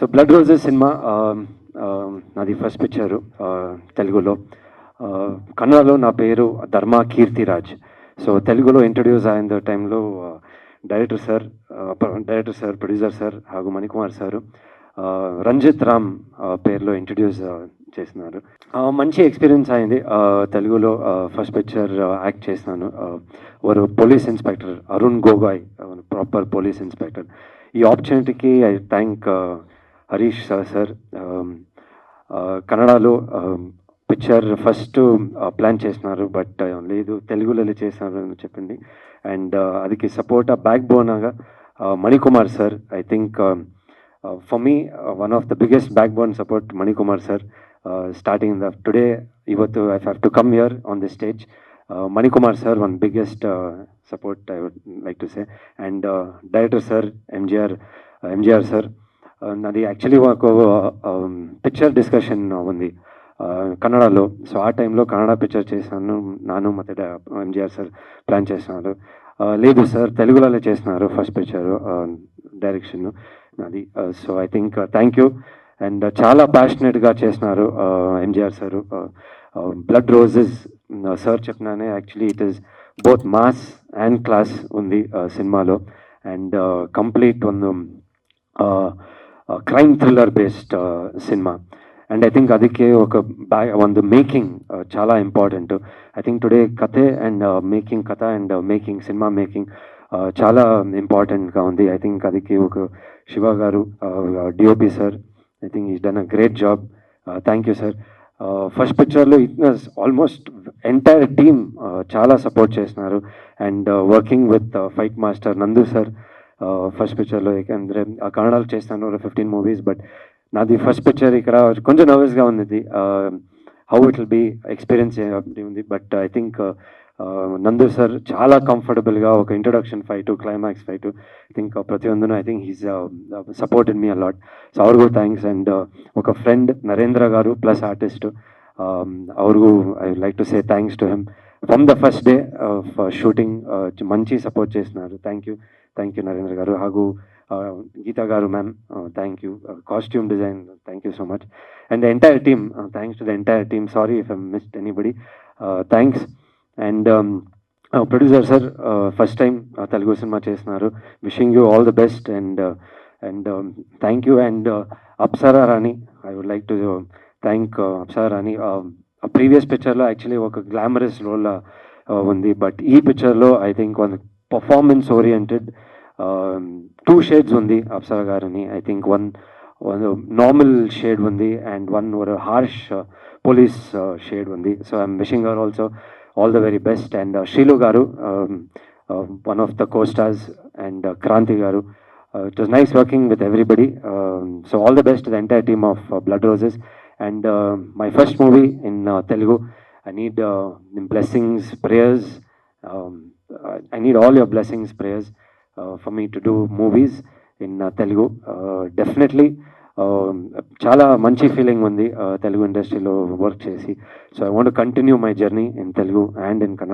So blood roses cinema నాది first picture uh, తెలుగులో. Uh, కన్నడలో నా పేరు ధర్మ కీర్తిరాజ్. సో తెలుగులో ఇంట్రడ్యూస్ అయిన టైంలో director sir director sir producer sir హాగు Manikumar sir uh, Ranjith Ram పేరులో ఇంట్రడ్యూస్ చేసినారు. మంచి ఎక్స్పీరియన్స్ అయింది. తెలుగులో ఫస్ట్ పిక్చర్ యాక్ట్ చేసినాను. వారు police inspector Arun Gogoi proper police inspector ఈ ఆపర్చునిటీకి I thank Harish sir sir కన్నడలో పిక్చర్ ఫస్ట్ ప్లాన్ చేసినారు బట్ లేదు తెలుగులో చేసినారు అని చెప్పింది అండ్ అదికి support back బోన్గా Manikumar sir I think for me one of the biggest backbone support Manikumar sir starting the today ಇವತ್ತು I have to come here on the stage Manikumar sir one biggest support I would like to say and director sir MGR MGR sir నాది actually ఒక picture discussion ఉంది కన్నడలో. So ఆ టైంలో Kannada picture చేశాను నాను మత ఎంజిఆర్ సార్ ప్లాన్ చేస్తున్నారు లేదు సార్ తెలుగులో చేస్తున్నారు ఫస్ట్ పిక్చర్ డైరెక్షన్ నాది so I think thank you and చాలా ప్యాషనెట్గా చేసినారు MGR sir. Blood roses sir చెప్పినానే actually it is both mass and class ఉంది సినిమాలో. అండ్ కంప్లీట్ ಒಂದು crime thriller based cinema. And I think అదికే ఒక బ్యా వన్ ద మేకింగ్ చాలా ఇంపార్టెంట్. ఐ థింక్ టుడే కథే అండ్ మేకింగ్ కథ అండ్ మేకింగ్ సినిమా మేకింగ్ చాలా ఇంపార్టెంట్గా ఉంది. ఐ థింక్ అదికి ఒక Shiva garu DOP sir I think is done a great job. Thank you sir. First పిక్చర్లో ఇట్నస్ ఆల్మోస్ట్ ఎంటైర్ టీమ్ చాలా సపోర్ట్ చేసినారు. And working with fight master Nandu sir first పిక్చర్లో ఏకందరే ఆ కన్నడాలు చేస్తాను ఫిఫ్టీన్ మూవీస్ బట్ నాది ఫస్ట్ పిక్చర్ ఇక్కడ కొంచెం నర్వస్గా ఉంది. How it will be experience ఉంది. But I think Nandu sir చాలా కంఫర్టబుల్గా ఒక introduction fight climax fight I think ప్రతి ఒందును I think he's supported me a lot so అవురిగు thanks and ఒక friend Narendra garu plus artist అవురిగు I like to say thanks to him from the first day of shooting మంచి support చేస్తున్నారు. Thank you thank you Narendra garu. ಹಾಗೂ Geeta garu ma'am thank you costume design thank you so much and the entire team thanks to the entire team sorry if I missed anybody thanks and producer sir first time Telugu cinema చేస్తున్నారు. Wishing you all the best and and thank you and Apsara Rani I would like to thank Apsara Rani previous పిక్చర్లో actually ఒక glamorous role ఉంది. But ఈ పిక్చర్లో I think one performance oriented two shades ఉంది అప్సరా గారిని. I think one one normal shade ఉంది and one ఒక harsh police shade ఉంది. సో ఐఎమ్ విషింగ్ గారు also all the very best. And Sreelu garu one of the costars and Kranthi garu. It was nice working with everybody. So all the best the entire team of blood roses and my first movie in Telugu I need blessings prayers I need all your blessings prayers for me to do movies in Telugu definitely చాలా మంచి feeling ఉంది తెలుగు ఇండస్ట్రీలో work చేసి. So I want continue my journey in Telugu and in Kannada